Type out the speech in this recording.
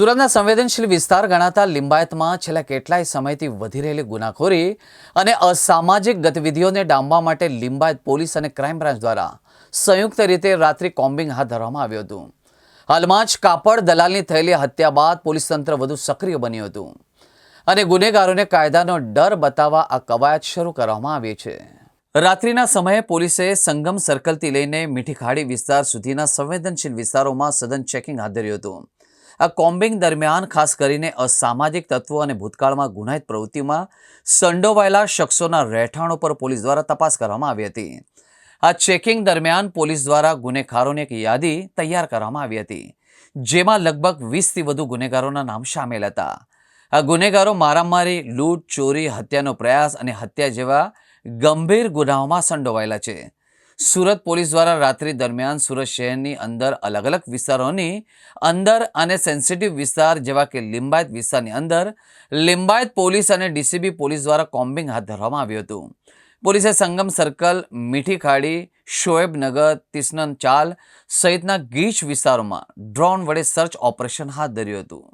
સુરતના સંવેદનશીલ વિસ્તાર ગણાતા લિંબાયતમાં છેલ્લા કેટલાય સમયથી વધી રહેલી ગુનાખોરી અને અસામાજિક ગતિવિધિઓને ડામવા માટે લિંબાયત પોલીસ અને ક્રાઇમ બ્રાન્ચ દ્વારા સંયુક્ત રીતે રાત્રિ કોમ્બિંગ હાથ ધરવામાં આવ્યું હતું. હાલમાં જ કાપડ દલાલની થયેલી હત્યા બાદ પોલીસ તંત્ર વધુ સક્રિય બન્યું હતું. અને ગુનેગારોને કાયદાનો ડર બતાવવા આ કવાયત શરૂ કરવામાં આવી છે. રાત્રિના સમયે પોલીસે સંગમ સર્કલથી લઈને મીઠી ખાડી વિસ્તાર સુધીના સંવેદનશીલ વિસ્તારોમાં સઘન ચેકિંગ હાથ ધર્યું હતું. આ કોમ્બિંગ દરમિયાન ખાસ કરીને અસામાજિક તત્વો અને ભૂતકાળમાં ગુનાહિત પ્રવૃત્તિમાં સંડોવાયેલા શખ્સોના રહેઠાણો પર પોલીસ દ્વારા તપાસ કરવામાં આવી હતી. આ ચેકિંગ દરમિયાન પોલીસ દ્વારા ગુનેગારોની એક યાદી તૈયાર કરવામાં આવી હતી, જેમાં લગભગ વીસથી વધુ ગુનેગારોના નામ સામેલ હતા. આ ગુનેગારો મારામારી, લૂંટ, ચોરી, હત્યાનો પ્રયાસ અને હત્યા જેવા ગંભીર ગુનાઓમાં સંડોવાયેલા છે. સુરત પોલીસ દ્વારા રાત્રિ દરમિયાન સુરત શહેરની અંદર અલગ અલગ વિસ્તારોની અંદર અને સેન્સિટિવ વિસ્તાર જેવા કે લિંબાયત વિસ્તારની અંદર લિંબાયત પોલીસ અને ડીસીબી પોલીસ દ્વારા કોમ્બિંગ હાથ ધરવામાં આવ્યું હતું. પોલીસે સંગમ સર્કલ મીઠી ખાડી શોએબનગર તિસનન ચાલ સહિતના ગીચ વિસ્તારોમાં ડ્રોન વડે સર્ચ ઓપરેશન હાથ ધર્યું હતું.